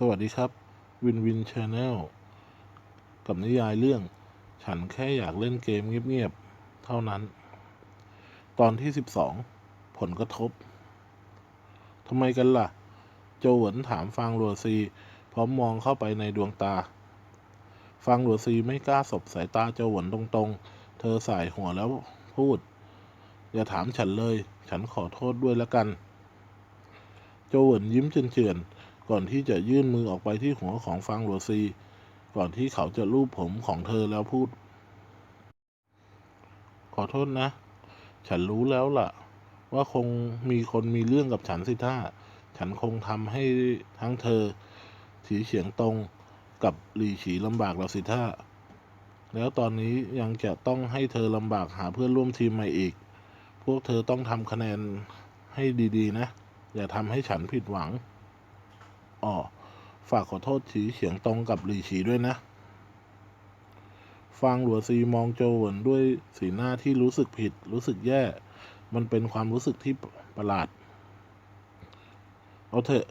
สวัสดีครับวินวินชาแนลกับนิยายเรื่อง ฉันแค่อยากเล่นเกมเงียบๆ เท่านั้น ตอนที่สิบสองผลกระทบทำไมกันล่ะ โจหวนถามฟางหลัวซี พร้อมมองเข้าไปในดวงตา ฟางหลัวซีไม่กล้าสบสายตาโจหวนตรงๆ เธอสายหัวแล้วพูด อย่าถามฉันเลย ฉันขอโทษด้วยละกัน โจหวนยิ้มเฉือนๆ ก่อนที่จะยื่นมือออกไปที่หัวของฟางหลัวซี ก่อนที่เขาจะลูบผมของเธอแล้วพูด ขอโทษนะ ฉันรู้แล้วล่ะ ว่าคงมีคนมีเรื่องกับฉันสิท่า ฉันคงทำให้ทั้งเธอถีเฉียงตรงกับหลีฉีลำบากแล้วสิท่า แล้วตอนนี้ยังจะต้องให้เธอลำบากหาเพื่อนร่วมทีมใหม่อีก พวกเธอต้องทำคะแนนให้ดีๆนะ อย่าทำให้ฉันผิดหวัง อ๋อฝากขอโทษฉีเฉียงตรงกับหลี่ฉีด้วยนะ ฟางหลัวซีมองโจเหวินด้วยสีหน้าที่รู้สึกผิด รู้สึกแย่ มันเป็นความรู้สึกที่ประหลาด เอาเถอะ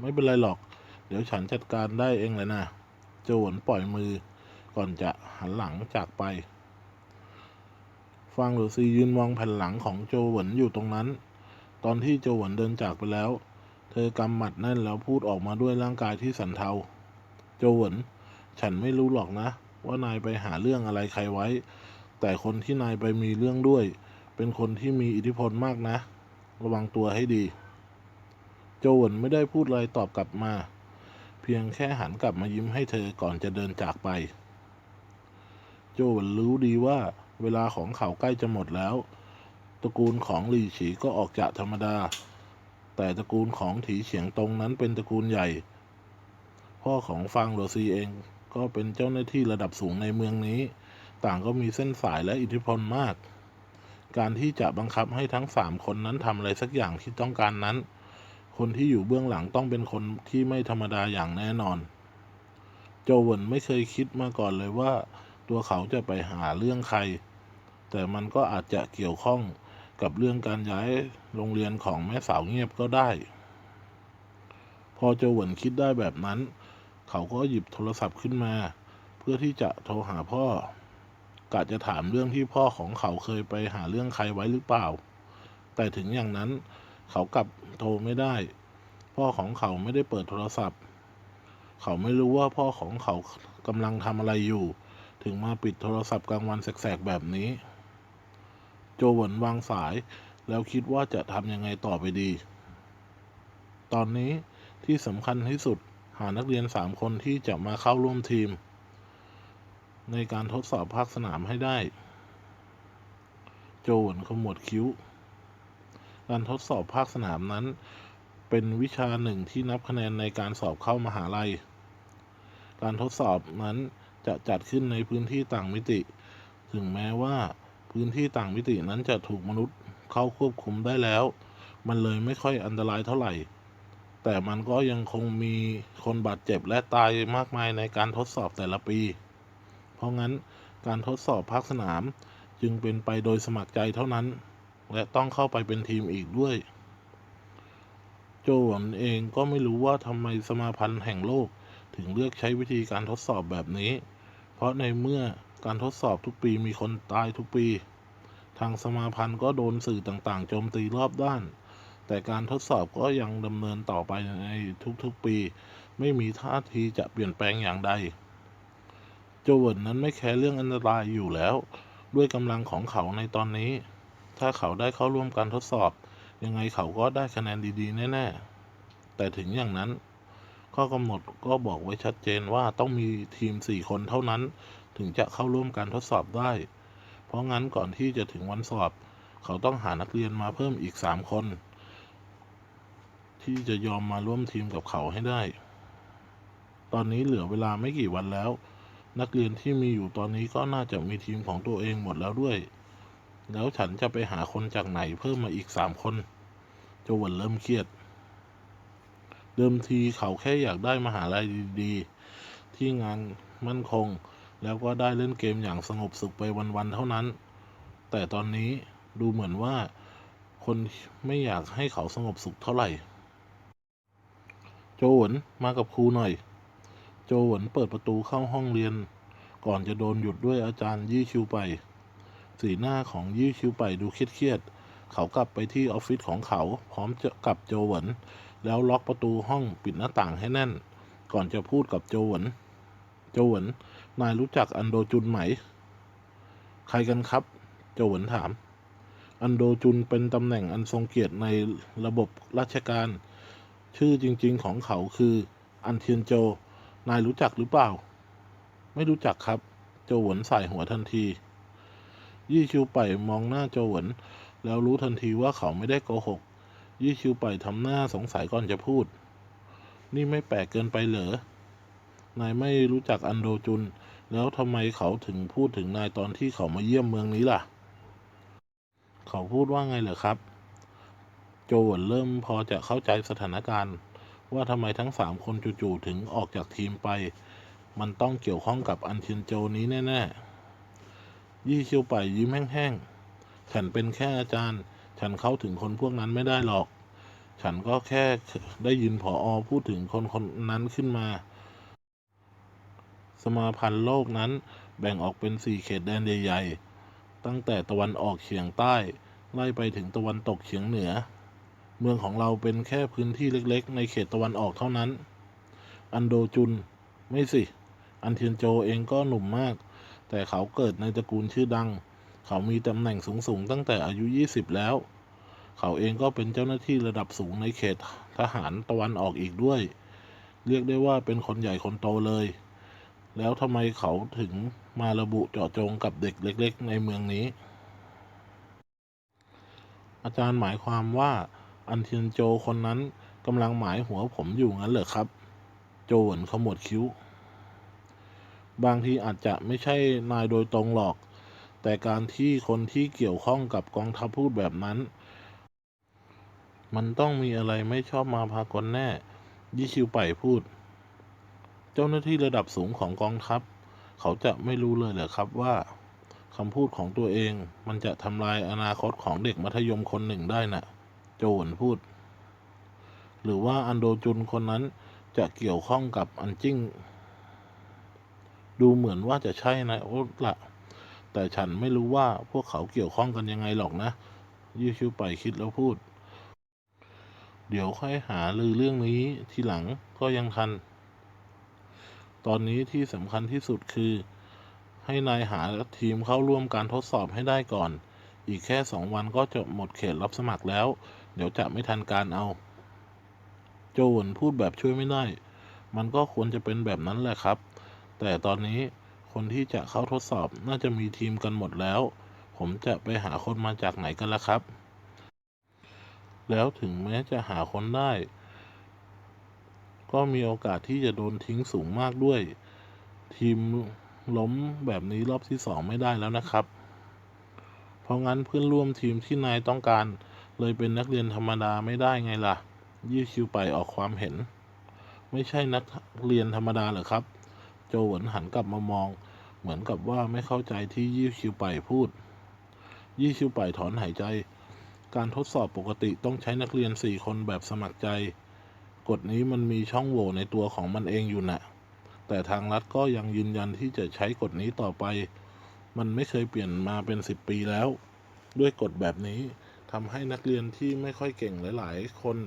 ไม่เป็นไรหรอก เดี๋ยวฉันจัดการได้เองเลยนะ โจเหวินปล่อยมือ ก่อนจะหันหลังจากไป ฟางหลัวซียืนมองแผ่นหลังของโจเหวินอยู่ตรงนั้น ตอนที่โจเหวินเดินจากไปแล้ว ธอกำหมัดแน่นแล้วพูดออกมาด้วยร่างกายที่สันเทา โจเหวนฉันไม่รู้หรอกนะ ว่านายไปหาเรื่องอะไรใครไว้ แต่คนที่นายไปมีเรื่องด้วย เป็นคนที่มีอิทธิพลมากนะ ระวังตัวให้ดี โจเหวนไม่ได้พูดอะไรตอบกลับมา เพียงแค่หันกลับมายิ้มให้เธอก่อนจะเดินจากไป โจเหวนรู้ดีว่า เวลาของเขาใกล้จะหมดแล้ว ตระกูลของหลี่ฉีก็ออกจากธรรมดา แต่ตระกูลของถีเฉียงตรงนั้นเป็นตระกูลใหญ่ พ่อของฟางหลัวซีเองก็เป็นเจ้าหน้าที่ระดับสูงในเมืองนี้ ต่างก็มีเส้นสายและอิทธิพลมาก การที่จะบังคับให้ทั้งสามคนนั้นทำอะไรสักอย่างที่ต้องการนั้น คนที่อยู่เบื้องหลังต้องเป็นคนที่ไม่ธรรมดาอย่างแน่นอน โจเหวินไม่เคยคิดมาก่อนเลยว่า ตัวเขาจะไปหาเรื่องใคร แต่มันก็อาจจะเกี่ยวข้อง กับเรื่องการย้ายโรงเรียนของแม่สาวเงียบก็ได้ พอโจเหวินคิดได้แบบนั้น เขาก็หยิบโทรศัพท์ขึ้นมา เพื่อที่จะโทรหาพ่อกะจะถามเรื่องที่พ่อของเขาเคยไปหาเรื่องใครไว้หรือเปล่า แต่ถึงอย่างนั้นเขากลับโทรไม่ได้ พ่อของเขาไม่ได้เปิดโทรศัพท์ เขาไม่รู้ว่าพ่อของเขากำลังทำอะไรอยู่ ถึงมาปิดโทรศัพท์กลางวันแสกๆแบบนี้ โจเหวนวางสาย แล้วคิดว่าจะทำยังไงต่อไปดี ตอนนี้ที่สำคัญที่สุดหานักเรียนสามคนที่จะมาเข้าร่วมทีม ในการทดสอบภาคสนามให้ได้ โจเหวินขมวดคิ้ว การทดสอบภาคสนามนั้น เป็นวิชาหนึ่งที่นับคะแนนในการสอบเข้ามหาลัย การทดสอบนั้นจะจัดขึ้นในพื้นที่ต่างมิติ ถึงแม้ว่า พื้นที่ต่างมิตินั้นจะถูกมนุษย์เข้าควบคุมได้แล้ว มันเลยไม่ค่อยอันตรายเท่าไหร่ แต่มันก็ยังคงมีคนบาดเจ็บและตายมากมายในการทดสอบแต่ละปี เพราะงั้นการทดสอบภาคสนามจึงเป็นไปโดยสมัครใจเท่านั้น และต้องเข้าไปเป็นทีมอีกด้วย โจหวนเองก็ไม่รู้ว่าทำไมสมาพันธ์แห่งโลกถึงเลือกใช้วิธีการทดสอบแบบนี้ เพราะในเมื่อ การทดสอบทุกปีมีคนตายทุกปี ทางสมาพันธ์ก็โดนสื่อต่างๆโจมตีรอบด้าน แต่การทดสอบก็ยังดำเนินต่อไปในทุกๆปี ไม่มีท่าทีจะเปลี่ยนแปลงอย่างใดโจเวิร์นนั้นไม่แคร์เรื่องอันตรายอยู่แล้ว ด้วยกำลังของเขาในตอนนี้ ถ้าเขาได้เข้าร่วมการทดสอบ ยังไงเขาก็ได้คะแนนดีๆ แน่ๆ แต่ถึงอย่างนั้นข้อกำหนดก็บอกไว้ชัดเจนว่าต้องมีทีม 4 คนเท่านั้น ถึงจะเข้าร่วมการทดสอบได้ เพราะงั้นก่อนที่จะถึงวันสอบ เขาต้องหานักเรียนมาเพิ่มอีก3คน ที่จะยอมมาร่วมทีมกับเขาให้ได้ ตอนนี้เหลือเวลาไม่กี่วันแล้ว นักเรียนที่มีอยู่ตอนนี้ก็น่าจะมีทีมของตัวเองหมดแล้วด้วย แล้วฉันจะไปหาคนจากไหนเพิ่มมาอีกสามคนจวันเริ่มเครียด เดิมทีเขาแค่อยากได้มหาลัยดี ๆ ที่งานมั่นคง แล้วก็ได้เล่นเกมอย่างสงบสุขไปวันๆเท่านั้น แต่ตอนนี้ดูเหมือนว่าคนไม่อยากให้เขาสงบสุขเท่าไหร่ โจหวนมากับครูหน่อย โจหวนเปิดประตูเข้าห้องเรียน ก่อนจะโดนหยุดด้วยอาจารย์ยี่ชิวไป สีหน้าของยี่ชิวไปดูเครียดๆเขากลับไปที่ออฟฟิศของเขาพร้อมจะกับโจหวนแล้วล็อกประตูห้องปิดหน้าต่างให้แน่น ก่อนจะพูดกับโจหวน โจหวน นายรู้จักอันโดจุนไหม ใครกันครับโจวนถาม อันโดจุนเป็นตำแหน่งอันทรงเกียรติในระบบราชการ ชื่อจริง ๆ ของเขาคือ อันเทียนโจ นายรู้จักหรือเปล่า ไม่รู้จักครับโจวนใส่หัวทันที ยี่ชิวไปมองหน้าโจวนแล้วรู้ทันทีว่าเขาไม่ได้โกหก ยี่ชิวไปทำหน้าสงสัยก่อนจะพูด นี่ไม่แปลกเกินไปเหรอ นายไม่รู้จักอันโดจุน แล้วทำไมเขาถึงพูดถึงนายตอนที่เขามาเยี่ยมเมืองนี้ล่ะ เขาพูดว่าไงเหรอครับ โจวนเริ่มพอจะเข้าใจสถานการณ์ ว่าทำไมทั้งสามคนจู่ๆถึงออกจากทีมไป มันต้องเกี่ยวข้องกับอันเทียนโจนี้แน่ๆ ยี่ชิวไปยิ้มแห้งๆ ฉันเป็นแค่อาจารย์ ฉันเข้าถึงคนพวกนั้นไม่ได้หรอก ฉันก็แค่ได้ยินผออพูดถึงคนคนนั้นขึ้นมา สมาพันธ์โลกนั้นแบ่งออกเป็นสี่เขตแดนใหญ่ๆ ตั้งแต่ตะวันออกเฉียงใต้ ไล่ไปถึงตะวันตกเฉียงเหนือ เมืองของเราเป็นแค่พื้นที่เล็ก ๆ ในเขตตะวันออกเท่านั้น อันโดจุน ไม่สิ อันเทียนโจเองก็หนุ่มมาก แต่เขาเกิดในตระกูลชื่อดัง เขามีตำแหน่งสูง ๆ ตั้งแต่อายุ 20 แล้ว เขาเองก็เป็นเจ้าหน้าที่ระดับสูงในเขตทหารตะวันออกอีกด้วย เรียกได้ว่าเป็นคนใหญ่คนโตเลย แล้วทำไมเขาถึงมาระบุเจาะจงกับเด็กเล็ก ๆ ในเมืองนี้ อาจารย์หมายความว่าอันเทียนโจคนนั้นกำลังหมายหัวผมอยู่งั้นเหรอครับ โจหวนขมวดคิ้ว บางทีอาจจะไม่ใช่นายโดยตรงหรอก แต่การที่คนที่เกี่ยวข้องกับกองทัพพูดแบบนั้น มันต้องมีอะไรไม่ชอบมาพากลแน่ยี่ชิวไปพูด เจ้าหน้าที่ระดับสูงของกองทัพ เขาจะไม่รู้เลยเหรอครับว่าคำพูดของตัวเองมันจะทำลายอนาคตของเด็กมัธยมคนหนึ่งได้น่ะ โจวนพูด หรือว่าอันโดจุนคนนั้นจะเกี่ยวข้องกับอันจิ้ง ดูเหมือนว่าจะใช่นะโอ้ละแต่ฉันไม่รู้ว่าพวกเขาเกี่ยวข้องกันยังไงหรอกนะยี่ชิวไปคิดแล้วพูด เดี๋ยวค่อยหาลือเรื่องนี้ทีหลังก็ยังทัน ตอนนี้ที่สำคัญที่สุดคือ ให้นายหาทีมเข้าร่วมการทดสอบให้ได้ก่อน อีกแค่สองวันก็จะหมดเขตรับสมัครแล้ว เดี๋ยวจะไม่ทันการเอา โจวนพูดแบบช่วยไม่ได้ มันก็ควรจะเป็นแบบนั้นแหละครับ แต่ตอนนี้คนที่จะเข้าทดสอบน่าจะมีทีมกันหมดแล้ว ผมจะไปหาคนมาจากไหนกันล่ะครับ แล้วถึงแม้จะหาคนได้ ก็มีโอกาสที่จะโดนทิ้งสูงมากด้วย ทีมล้มแบบนี้รอบที่สองไม่ได้แล้วนะครับ เพราะงั้นเพื่อนร่วมทีมที่นายต้องการ เลยเป็นนักเรียนธรรมดาไม่ได้ไงล่ะ ยี่คิวไปออกความเห็น ไม่ใช่นักเรียนธรรมดาเหรอครับ โจหวนหันกลับมามอง เหมือนกับว่าไม่เข้าใจที่ยี่คิวไปพูด ยี่คิวไปถอนหายใจ การทดสอบปกติต้องใช้นักเรียนสี่คนแบบสมัครใจ กฎนี้มันมีช่องโหว่ในตัวของมันเองอยู่น่ะแต่ทางรัฐก็ยังยืนยันที่จะใช้กฎนี้ต่อไป มันไม่เคยเปลี่ยนมาเป็นสิบปีแล้ว ด้วยกฎแบบนี้ทำให้นักเรียนที่ไม่ค่อยเก่งหลาย ๆ คน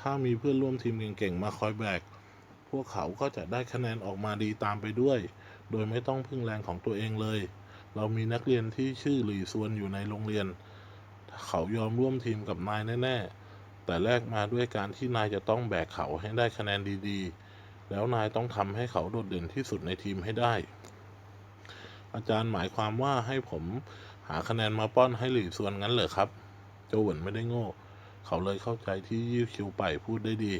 ถ้ามีเพื่อนร่วมทีมเก่ง ๆ มาคอยแบก พวกเขาก็จะได้คะแนนออกมาดีตามไปด้วย โดยไม่ต้องพึ่งแรงของตัวเองเลย เรามีนักเรียนที่ชื่อหลีซวนอยู่ในโรงเรียน เขายอมร่วมทีมกับนายแน่ ๆ แต่แลกมาด้วยการที่นายจะต้องแบกเขาให้ได้คะแนนดีๆ แล้วนายต้องทำให้เขาโดดเด่นที่สุดในทีมให้ได้ อาจารย์หมายความว่าให้ผมหาคะแนนมาป้อนให้หลี่ซวนงั้นเหรอครับ โจหวนไม่ได้โง่ เขาเลยเข้าใจที่ยี่คิวไปพูดได้ดี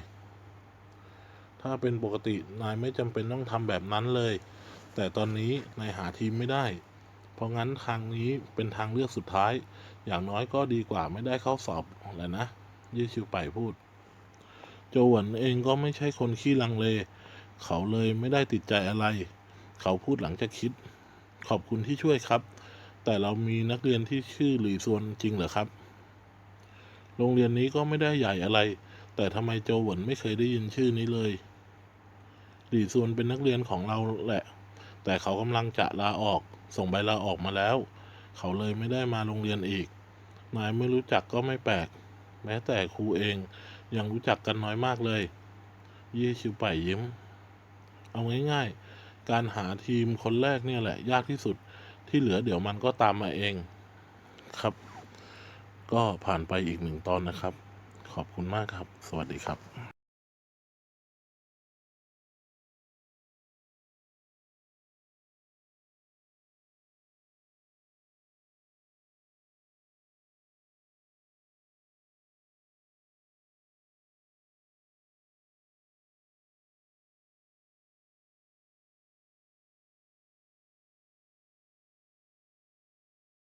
ถ้าเป็นปกตินายไม่จำเป็นต้องทำแบบนั้นเลย แต่ตอนนี้นายหาทีมไม่ได้ เพราะงั้นทางนี้เป็นทางเลือกสุดท้าย อย่างน้อยก็ดีกว่าไม่ได้เข้าสอบแหละนะ ยี่ชิวไปพูด โจหวนเองก็ไม่ใช่คนขี้ลังเล เขาเลยไม่ได้ติดใจอะไร เขาพูดหลังจากคิด ขอบคุณที่ช่วยครับ แต่เรามีนักเรียนที่ชื่อหลี่ซวนจริงเหรอครับ โรงเรียนนี้ก็ไม่ได้ใหญ่อะไร แต่ทำไมโจหวนไม่เคยได้ยินชื่อนี้เลย หลี่ซวนเป็นนักเรียนของเราแหละ แต่เขากำลังจะลาออก ส่งใบลาออกมาแล้ว เขาเลยไม่ได้มาโรงเรียนอีกนายไม่รู้จักก็ไม่แปลก แม้แต่ครูเองยังรู้จักกันน้อยมากเลย ยี่ชิวไปยิ้ม เอาง่ายๆ การหาทีมคนแรกเนี่ยแหละ ยากที่สุดที่เหลือเดี๋ยวมันก็ตามมาเองครับ ก็ผ่านไปอีกหนึ่งตอนนะครับ ขอบคุณมากครับ สวัสดีครับ